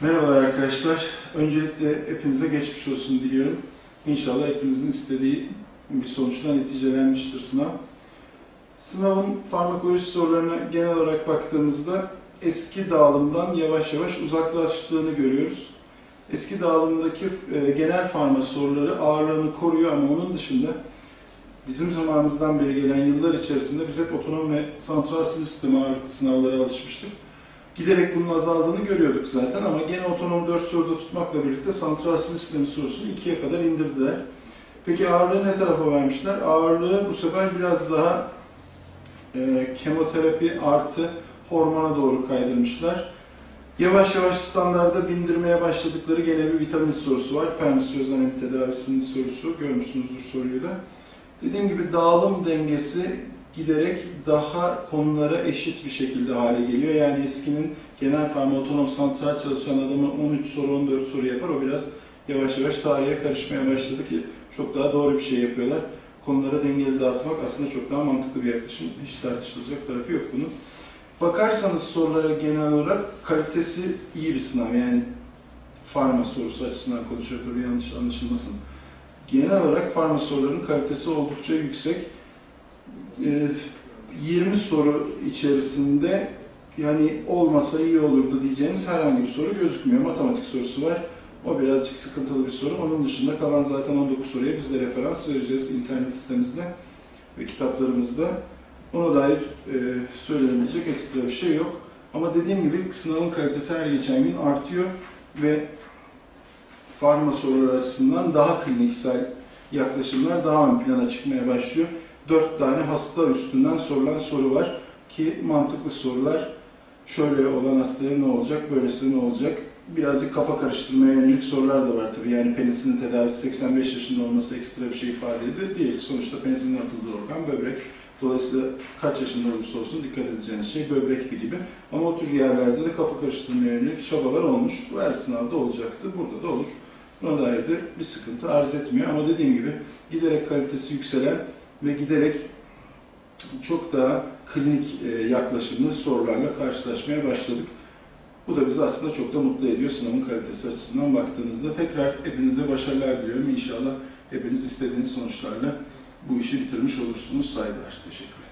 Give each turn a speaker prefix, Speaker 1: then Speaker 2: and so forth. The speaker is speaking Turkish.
Speaker 1: Merhabalar arkadaşlar. Öncelikle hepinize geçmiş olsun diliyorum. İnşallah hepinizin istediği bir sonuçla neticelenmiştir sınav. Sınavın farmakoloji sorularına genel olarak baktığımızda eski dağılımdan yavaş yavaş uzaklaştığını görüyoruz. Eski dağılımdaki e, genel farma soruları ağırlığını koruyor ama onun dışında bizim zamanımızdan beri gelen yıllar içerisinde biz hep otonom ve santral sistem ağırlıklı sınavlara alışmıştık. Giderek bunun azaldığını görüyorduk zaten ama gene otonom 4 soruda tutmakla birlikte santral sistemi sorusunu ikiye kadar indirdiler. Peki ağırlığı ne tarafa vermişler? Ağırlığı bu sefer biraz daha e, kemoterapi artı hormona doğru kaydırmışlar. Yavaş yavaş standarda bindirmeye başladıkları gene bir vitamin sorusu var. Pernisöz anem tedavisinin sorusu. Görmüşsünüzdür soruyu da. Dediğim gibi dağılım dengesi giderek daha konulara eşit bir şekilde hale geliyor. Yani eskinin genel farma otonom santral çalışan adamı 13 soru 14 soru yapar. O biraz yavaş yavaş tarihe karışmaya başladı ki çok daha doğru bir şey yapıyorlar. Konulara dengeli dağıtmak aslında çok daha mantıklı bir yaklaşım. Hiç tartışılacak tarafı yok bunun. Bakarsanız sorulara genel olarak kalitesi iyi bir sınav. Yani farma sorusu açısından konuşuyor tabii yanlış anlaşılmasın. Genel olarak farma sorularının kalitesi oldukça yüksek. Ee, 20 soru içerisinde yani olmasa iyi olurdu diyeceğiniz herhangi bir soru gözükmüyor. Matematik sorusu var. O birazcık sıkıntılı bir soru. Onun dışında kalan zaten 19 soruya biz de referans vereceğiz internet sitemizde ve kitaplarımızda. Ona dair e, söylenebilecek ekstra bir şey yok. Ama dediğim gibi sınavın kalitesi her geçen gün artıyor ve farma soruları açısından daha kliniksel yaklaşımlar daha ön plana çıkmaya başlıyor. Dört tane hasta üstünden sorulan soru var ki mantıklı sorular şöyle olan hastaya ne olacak, böylesi ne olacak? Birazcık kafa karıştırmaya yönelik sorular da var tabii. Yani penisilin tedavisi 85 yaşında olması ekstra bir şey ifade ediyor değil. Sonuçta penisilin atıldığı organ böbrek. Dolayısıyla kaç yaşında olursa olsun dikkat edeceğiniz şey böbrekti gibi. Ama o tür yerlerde de kafa karıştırmaya yönelik çabalar olmuş. Bu her sınavda olacaktı, burada da olur. Buna dair de bir sıkıntı arz etmiyor. Ama dediğim gibi giderek kalitesi yükselen ve giderek çok daha klinik e, yaklaşımlı sorularla karşılaşmaya başladık. Bu da bizi aslında çok da mutlu ediyor sınavın kalitesi açısından baktığınızda. Tekrar hepinize başarılar diliyorum. İnşallah hepiniz istediğiniz sonuçlarla bu işi bitirmiş olursunuz. Saygılar. Teşekkür ederim.